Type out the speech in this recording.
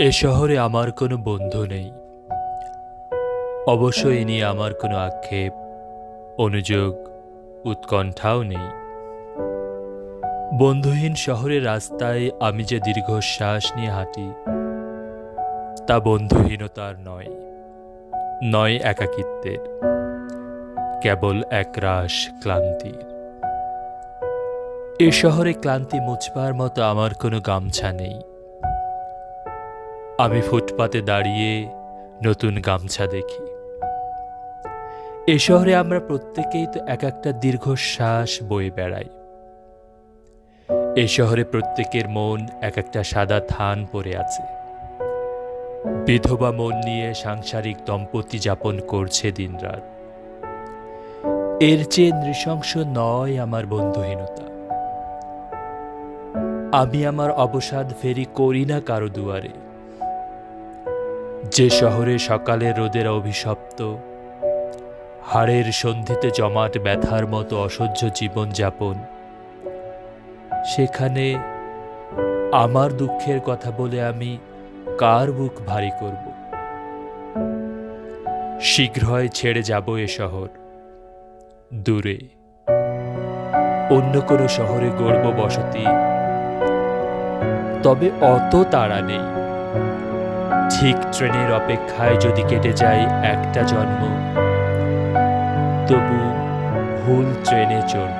এ শহরে আমার কোনো বন্ধু নেই। অবশ্য এ নিয়ে আমার কোনো আক্ষেপ, অনুযোগ, উৎকণ্ঠাও নেই। বন্ধুহীন শহরের রাস্তায় আমি যে দীর্ঘশ্বাস নিয়ে হাঁটি, তা বন্ধুহীনতার নয় নয় একাকিত্বের, কেবল একরাশ ক্লান্তির এ শহরে ক্লান্তি মুছবার মতো আমার কোনো গামছা নেই। আমি ফুটপাতে দাঁড়িয়ে নতুন গামছা দেখি। এ শহরে আমরা প্রত্যেকেই তো এক একটা দীর্ঘশ্বাস বয়ে বেড়াই। এ শহরে প্রত্যেকের মন এক একটা সাদা থান পড়ে আছে। বিধবা মন নিয়ে সাংসারিক দম্পতি যাপন করছে দিনরাত। এর চেয়ে নৃশংস নয় আমার বন্ধুহীনতা। আমি আমার অবসাদ ফেরি করি না কারও দুয়ারে। যে শহরে সকালে রোদের অভিশপ্ত, হাড়ের সন্ধিতে জমাট ব্যথার মতো অসহ্য জীবনযাপন সেখানে আমার দুঃখের কথা বলে আমি কার বুক ভারী করব? শীঘ্রই ছেড়ে যাব এ শহর, দূরে। অন্য কোনো শহরে গড়ব বসতি, তবে অত তাড়া নেই। ঠিক ট্রেনের অপেক্ষায় যদি কেটে যায় একটা জন্ম তবু ভুল ট্রেনে চড়ব।